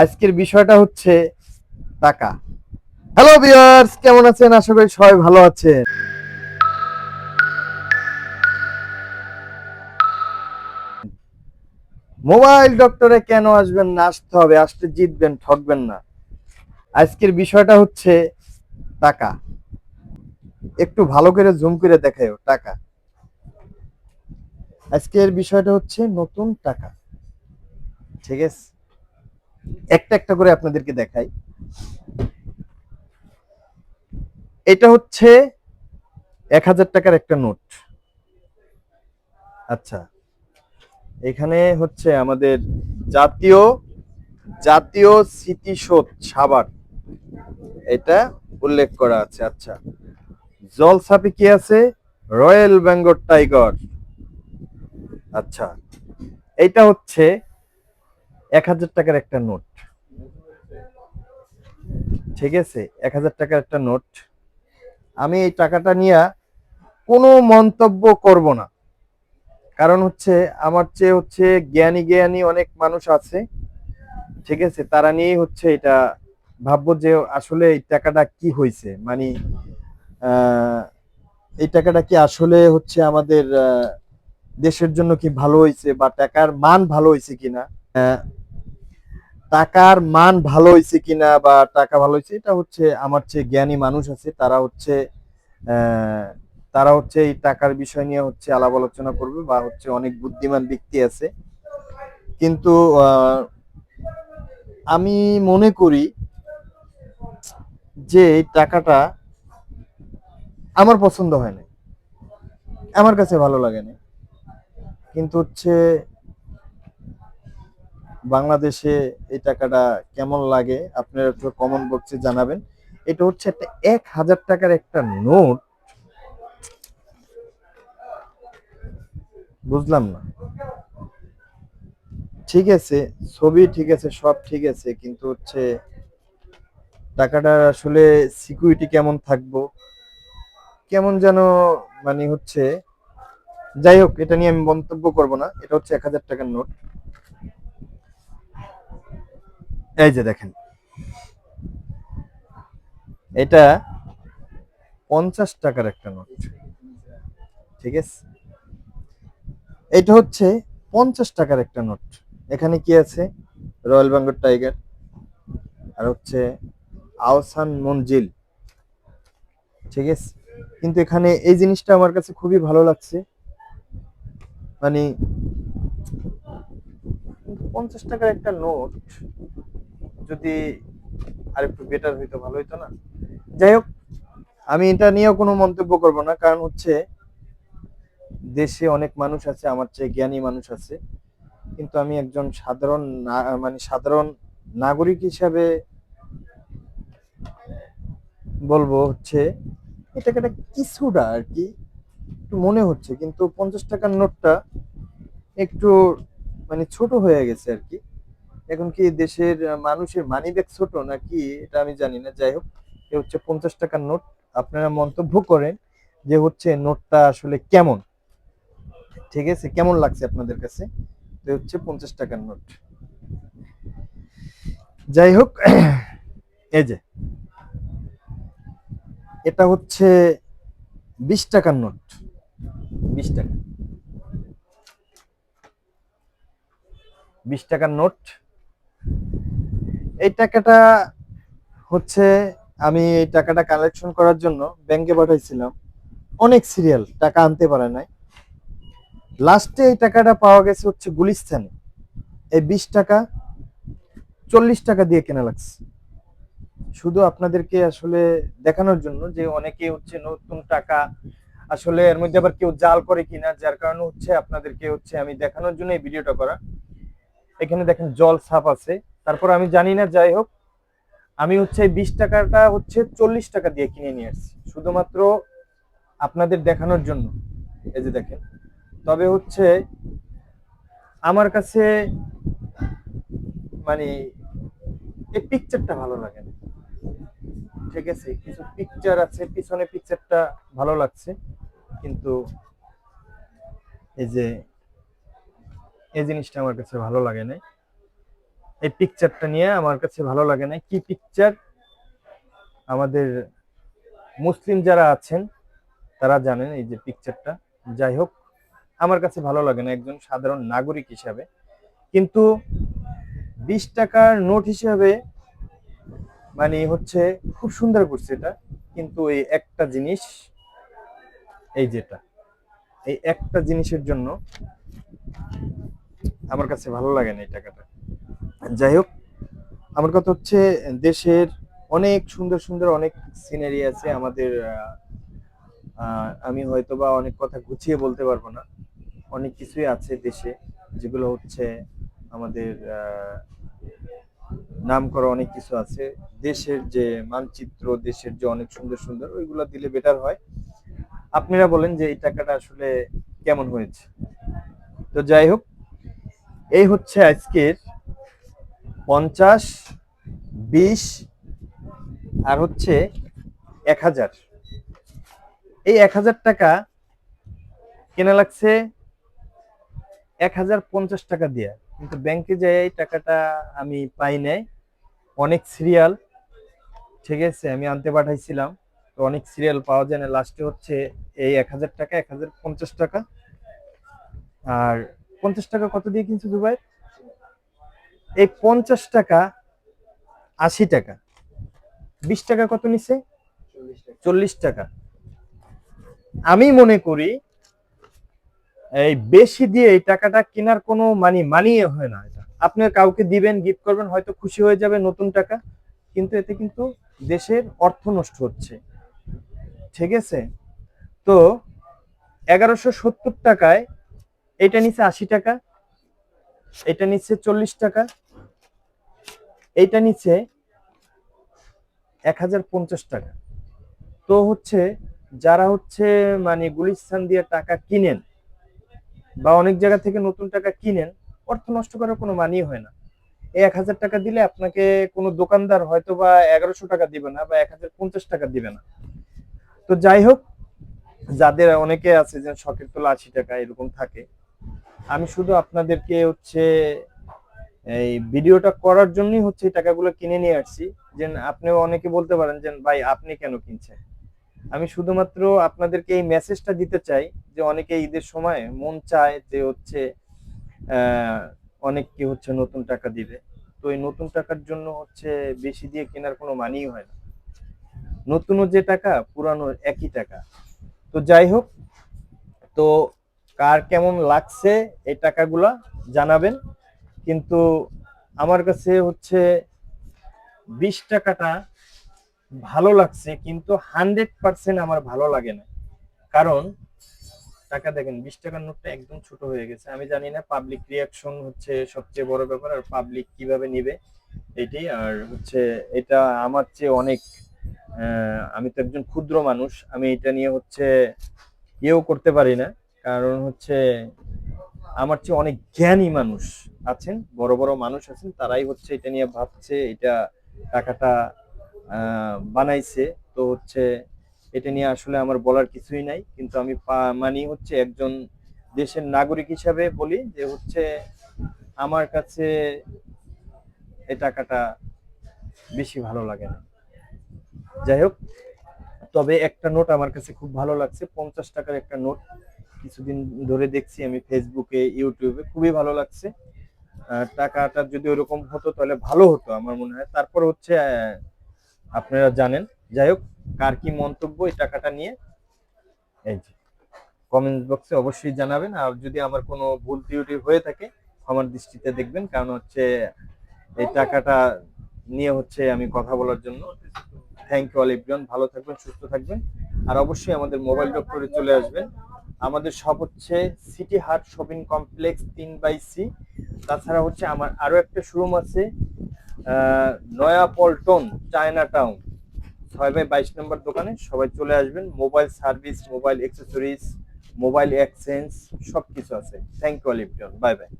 আজকের বিষয়টা হচ্ছে টাকা। হ্যালো ভিউয়ার্স কেমন আছেন? আশা করি সবাই ভালো আছেন। মোবাইল ডক্টরে কেন আসবেন না? আসতে হবে আসতে জিতবেন, ঠকবেন না। আজকের বিষয়টা হচ্ছে টাকা। একটু ভালো করে জুম করে দেখায়, টাকা। আজকের বিষয়টা হচ্ছে নতুন টাকা। ঠিক আছে? একটা একটা করে আপনাদেরকে দেখাই। এটা হচ্ছে এক হাজার টাকার একটা নোট। আচ্ছা এখানে হচ্ছে আমাদের জাতীয় জাতীয় স্মৃতিসৌধ সাবার এটা উল্লেখ করা আছে আচ্ছা। জলসাপি কি আছে? Royal Bengal tiger. আচ্ছা এটা হচ্ছে এক হাজার টাকার একটা নোট। ঠিক আছে, এক হাজার টাকার একটা নোট। আমি এই টাকাটা নিয়ে কোনো মন্তব্য করব না। কারণ হচ্ছে, আমার চেয়ে হচ্ছে জ্ঞানী জ্ঞানী অনেক মানুষ আছে। ঠিক আছে, তারা নিয়েই হচ্ছে এটা ভাববো যে আসলে এই টাকাটা কি হয়েছে। মানে এই টাকাটা কি আসলে হচ্ছে আমাদের দেশের জন্য কি ভালো হয়েছে বা টাকার মান ভালো হয়েছে কিনা। টাকার মান ভালো হয়েছে কিনা বা টাকা ভালো হয়েছে এটা হচ্ছে আমার চেয়ে জ্ঞানী মানুষ আছে। তারা হচ্ছে তারা হচ্ছে এই টাকার বিষয় নিয়ে হচ্ছে আলাপ আলোচনা করবে বা হচ্ছে অনেক বুদ্ধিমান ব্যক্তি আছে। কিন্তু আমি মনে করি যে টাকাটা আমার পছন্দ হয় না আমার কাছে ভালো লাগে না কিন্তু হচ্ছে বাংলাদেশে এই টাকাটা কেমন লাগে? আপনারা একটু কমেন্ট বক্সে জানাবেন। এটা হচ্ছে একটা এক হাজার টাকার একটা নোট। বুঝলাম না। ঠিক আছে, ছবি ঠিক আছে, সব ঠিক আছে, কিন্তু হচ্ছে টাকাটা আসলে সিকিউরিটি কেমন থাকব? কেমন যেন মানে হচ্ছে, যাই হোক, এটা নিয়ে আমি মন্তব্য করব না। এটা হচ্ছে এক হাজার টাকার নোট। এই যে দেখেন। এটা পঞ্চাশ টাকার একটা নোট। ঠিক আছে? এটা হচ্ছে পঞ্চাশ টাকার একটা নোট। এখানে কি আছে? রয়্যাল বেঙ্গল টাইগার আর হচ্ছে আওসান মঞ্জিল। ঠিক আছে? কিন্তু এখানে এই জিনিসটা আমার কাছে খুবই ভালো লাগছে। মানে পঞ্চাশ টাকার একটা নোট যদি আরেকটু বেটার হইতো, ভালো হইতো না? যাই হোক, আমি এটা নিয়েও কোনো মন্তব্য করব না, কারণ হচ্ছে দেশে অনেক মানুষ আছে, আমার চেয়ে জ্ঞানী মানুষ আছে। কিন্তু আমি একজন সাধারণ মানে সাধারণ নাগরিক হিসাবে বলব হচ্ছে এটা একটা কিছুটা আর কি, একটু মনে হচ্ছে। কিন্তু পঞ্চাশ টাকার নোটটা একটু মানে ছোট হয়ে গেছে আর কি। এখন কি দেশের মানুষের মানি ব্যাগ ছোট নাকি? এটা আমি জানি না। যাই হোক, এ হচ্ছে পঞ্চাশ টাকার নোট। আপনারা মন্তব্য করেন যে হচ্ছে নোটটা আসলে কেমন। ঠিক আছে? কেমন লাগছে আপনাদের কাছে? তো হচ্ছে পঞ্চাশ টাকার নোট। যাই হোক, এই যে, এটা হচ্ছে বিশ টাকার নোট। বিশ টাকা। বিশ টাকার নোট। এই টাকাটা হচ্ছে আমি এই টাকাটা কালেকশন করার জন্য ব্যাংকে পাঠাইছিলাম। অনেক সিরিয়াল টাকা আনতে পারে নাই। লাস্টে এই টাকাটা পাওয়া গেছে হচ্ছে গুলিস্তানে। এই বিশ টাকা, চল্লিশ টাকা দিয়ে কেনা লাগছে। শুধু আপনাদেরকে আসলে দেখানোর জন্য যে অনেকে হচ্ছে নতুন টাকা আসলে এর মধ্যে আবার কেউ জাল করে কিনা, যার কারণে হচ্ছে আপনাদেরকে হচ্ছে আমি দেখানোর জন্য এই ভিডিওটা করা। এখানে দেখেন জল সাপ আছে। তারপর আমি জানি না, যাই হোক, আমি হচ্ছে বিশ টাকাটা হচ্ছে চল্লিশ টাকা দিয়ে কিনে নিয়ে আসছি, শুধুমাত্র আপনাদের দেখানোর জন্য। এই যে দেখেন, তবে হচ্ছে আমার কাছে মানে এই পিকচারটা ভালো লাগে না। ঠিক আছে, কিছু পিকচার আছে, পিছনে পিকচারটা ভালো লাগছে, কিন্তু এই যে এই জিনিসটা আমার কাছে ভালো লাগে না এই পিকচারটা নিয়ে আমার কাছে ভালো লাগে না। কি পিকচার আমাদের মুসলিম যারা আছেন, তারা জানেন এই যে পিকচারটা যাই হোক, আমার কাছে ভালো লাগে না একজন সাধারণ নাগরিক হিসাবে। কিন্তু বিশ টাকার নোট হিসাবে মানে হচ্ছে খুব সুন্দর করছে এটা। কিন্তু এই একটা জিনিস, এই যেটা, এই একটা জিনিসের জন্য আমার কাছে ভালো লাগে না এই টাকাটা। যাই হোক, আমার কথা হচ্ছে, দেশের অনেক সুন্দর সুন্দর অনেক সিনারি আছে আমাদের আমি হয়তো বা অনেক কথা গুছিয়ে বলতে পারব না। অনেক কিছুই আছে দেশে যেগুলো হচ্ছে আমাদের নাম করা অনেক কিছু আছে। দেশের যে মানচিত্র, দেশের যে অনেক সুন্দর সুন্দর, ওইগুলো দিলে বেটার হয়। আপনারা বলেন যে এই টাকাটা আসলে কেমন হয়েছে? তো যাই হোক, এই হচ্ছে আজকের পঞ্চাশ, বিশ আর হচ্ছে এক হাজার। এই এক হাজার টাকা কেনা লাগছে এক হাজার পঞ্চাশ টাকা দিয়ে। কিন্তু ব্যাংকে যাই এই টাকাটা আমি পাই নাই। অনেক সিরিয়াল ঠিক আছে, আমি আনতে পাঠাইছিলাম। তো অনেক সিরিয়াল পাওয়া যায় না। লাস্টে হচ্ছে এই এক হাজার টাকা, এক হাজার পঞ্চাশ টাকা। আর পঞ্চাশ টাকা কত দিয়ে কিনছো দুবাই? এই পঞ্চাশ টাকা, আশি টাকা। বিশ টাকা কত নিছে? চল্লিশ টাকা। আমি মনে করি, এই বেশি দিয়ে এই টাকাটা কেনার কোনো মানে মানিয়ে হয় না এটা। আপনার কাউকে দিবেন গিফট করবেন, হয়তো খুশি হয়ে যাবে নতুন টাকা, কিন্তু এতে কিন্তু দেশের অর্থ নষ্ট হচ্ছে। ঠিক আছে? তো, এগারোশো সত্তর টাকায়, এটা নিচে আশি টাকা এটা নিচ্ছে চল্লিশ টাকা। এইটা নিচ্ছে এক হাজার পঞ্চাশ টাকা। তো হচ্ছে যারা হচ্ছে মানে গুলিস্তান দিয়ে টাকা কিনেন বা অনেক জায়গা থেকে নতুন টাকা কিনেন, অর্থ নষ্ট করার কোনো মানই হয় না। এই এক হাজার টাকা দিলে আপনাকে কোনো দোকানদার হয়তো বা এগারোশো টাকা দিবে না বা এক হাজার পঞ্চাশ টাকা দিবে না। তো যাই হোক, যাদের অনেকে আছে যে শখের তোলা আশি টাকা এরকম থাকে আমি শুধু আপনাদেরকে হচ্ছে এই ভিডিওটা করার জন্যই হচ্ছে এই টাকাগুলো কিনে নিয়ে আসছি। যে আপনিও অনেকে বলতে পারেন যে ভাই আপনি কেন কিনছেন? আমি শুধুমাত্র আপনাদেরকে এই মেসেজটা দিতে চাই যে অনেকে ঈদের সময় মন চায় যে হচ্ছে আহ, অনেক কি হচ্ছে নতুন টাকা দিবে। তো এই নতুন টাকার জন্য হচ্ছে বেশি দিয়ে কেনার কোনো মানেই হয় না। নতুনও যে টাকা পুরানো একই টাকা। তো যাই হোক তো কার কেমন লাগছে এই টাকাগুলা জানাবেন। কিন্তু আমার কাছে হচ্ছে বিশ টাকাটা ভালো লাগছে, কিন্তু হান্ড্রেড পার্সেন্ট আমার ভালো লাগে না। কারণ, টাকা দেখেন, বিশ টাকার নোটটা একদম ছোট হয়ে গেছে। আমি জানি না পাবলিক রিয়াকশন হচ্ছে সবচেয়ে বড় ব্যাপার আর পাবলিক কীভাবে নিবে এটি। আর হচ্ছে এটা আমার চেয়ে অনেক আমি তো একজন ক্ষুদ্র মানুষ, আমি এটা নিয়ে হচ্ছে ইয়েও করতে পারি না। কারণ হচ্ছে আমার চেয়ে অনেক জ্ঞানী মানুষ আছেন, বড় বড় মানুষ আছেন, তারাই হচ্ছে এটা নিয়ে ভাবছে, এটা টাকাটা বানাইছে। তো হচ্ছে এটা নিয়ে আসলে আমার বলার কিছুই নাই, কিন্তু আমি মানি হচ্ছে একজন দেশের নাগরিক হিসাবে বলি যে হচ্ছে আমার কাছে এই টাকাটা বেশি ভালো লাগে না। যাই হোক, তবে একটা নোট আমার কাছে খুব ভালো লাগছে, পঞ্চাশ টাকার একটা নোট। কিছুদিন ধরে দেখছি আমি ফেসবুকে ইউটিউবে খুবই ভালো লাগছে। টাকাটা যদি ওরকম হতো তাহলে ভালো হতো আমার মনে হয়। তারপর হচ্ছে আপনারা জানেন। যাই হোক, কার কি মন্তব্য এই টাকাটা নিয়ে, এই যে কমেন্ট বক্সে অবশ্যই জানাবেন। আর যদি আমার কোনো ভুল ত্রুটি হয়ে থাকে, আমার দৃষ্টিতে দেখবেন। কারণ হচ্ছে, এই টাকাটা নিয়ে হচ্ছে আমি কথা বলার জন্য। থ্যাংক ইউ অল ভালো থাকবেন, সুস্থ থাকবেন। আর অবশ্যই আমাদের মোবাইল ডক্টরে চলে আসবেন। আমাদের সব হচ্ছে সিটি হাট শপিং কমপ্লেক্স তিন বাই সি। তাছাড়া হচ্ছে আমার আরও একটা শোরুম আছে নয়াপল্টন নয়া পল্টন চায়না টাউন ছয় বাই বাইশ নম্বর দোকানে সবাই চলে আসবেন। Mobile service mobile accessories mobile exchange সব কিছু আছে thank you Olympian bye bye